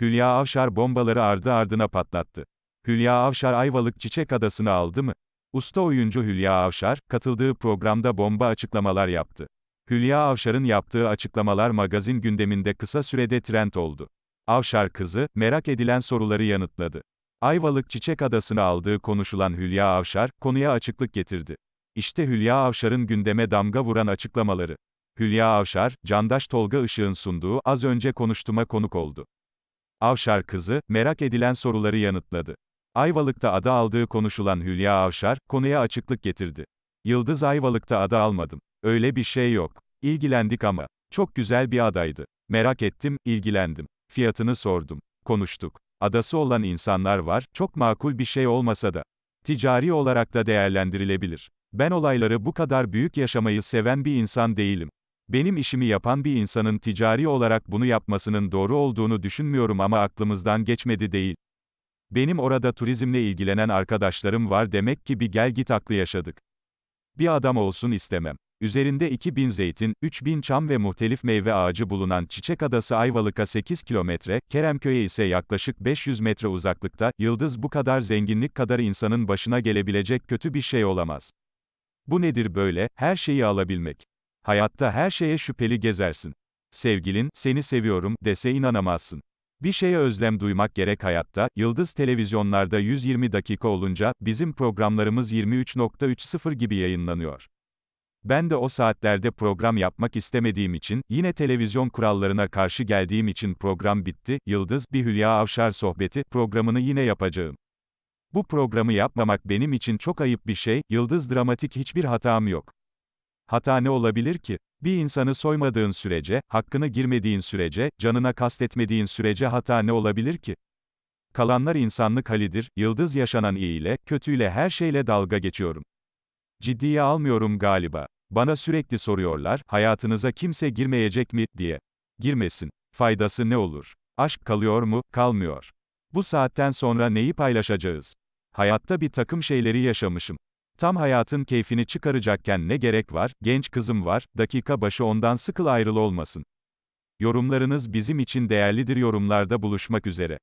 Hülya Avşar bombaları ardı ardına patlattı. Hülya Avşar Ayvalık Çiçek Adası'nı aldı mı? Usta oyuncu Hülya Avşar, katıldığı programda bomba açıklamalar yaptı. Hülya Avşar'ın yaptığı açıklamalar magazin gündeminde kısa sürede trend oldu. Avşar kızı, merak edilen soruları yanıtladı. Ayvalık Çiçek Adası'nı aldığı konuşulan Hülya Avşar, konuya açıklık getirdi. İşte Hülya Avşar'ın gündeme damga vuran açıklamaları. Hülya Avşar, Candaş Tolga Işık'ın sunduğu Az Önce Konuştum'a konuk oldu. Avşar kızı, merak edilen soruları yanıtladı. Ayvalık'ta ada aldığı konuşulan Hülya Avşar, konuya açıklık getirdi. Yıldız Ayvalık'ta ada almadım. Öyle bir şey yok. İlgilendik ama. Çok güzel bir adaydı. Merak ettim, ilgilendim. Fiyatını sordum. Konuştuk. Adası olan insanlar var, çok makul bir şey olmasa da. Ticari olarak da değerlendirilebilir. Ben olayları bu kadar büyük yaşamayı seven bir insan değilim. Benim işimi yapan bir insanın ticari olarak bunu yapmasının doğru olduğunu düşünmüyorum ama aklımızdan geçmedi değil. Benim orada turizmle ilgilenen arkadaşlarım var demek ki bir gel git aklı yaşadık. Bir adam olsun istemem. Üzerinde 2000 zeytin, 3000 çam ve muhtelif meyve ağacı bulunan Çiçek Adası Ayvalık'a 8 kilometre, Keremköy'e ise yaklaşık 500 metre uzaklıkta, Yıldız bu kadar zenginlik kadar insanın başına gelebilecek kötü bir şey olamaz. Bu nedir böyle, her şeyi alabilmek. Hayatta her şeye şüpheli gezersin. Sevgilin, seni seviyorum, dese inanamazsın. Bir şeye özlem duymak gerek hayatta, Yıldız televizyonlarda 120 dakika olunca, bizim programlarımız 23.30 gibi yayınlanıyor. Ben de o saatlerde program yapmak istemediğim için, yine televizyon kurallarına karşı geldiğim için program bitti, Yıldız, bir Hülya Avşar sohbeti, programını yine yapacağım. Bu programı yapmamak benim için çok ayıp bir şey, Yıldız dramatik hiçbir hatam yok. Hata ne olabilir ki? Bir insanı soymadığın sürece, hakkını girmediğin sürece, canına kastetmediğin sürece hata ne olabilir ki? Kalanlar insanlık halidir, yıldız yaşanan iyiyle, kötüyle her şeyle dalga geçiyorum. Ciddiye almıyorum galiba. Bana sürekli soruyorlar, hayatınıza kimse girmeyecek mi, diye. Girmesin. Faydası ne olur? Aşk kalıyor mu, kalmıyor. Bu saatten sonra neyi paylaşacağız? Hayatta bir takım şeyleri yaşamışım. Tam hayatın keyfini çıkaracakken ne gerek var, genç kızım var, dakika başı ondan sıkıl ayrıl olmasın. Yorumlarınız bizim için değerlidir yorumlarda buluşmak üzere.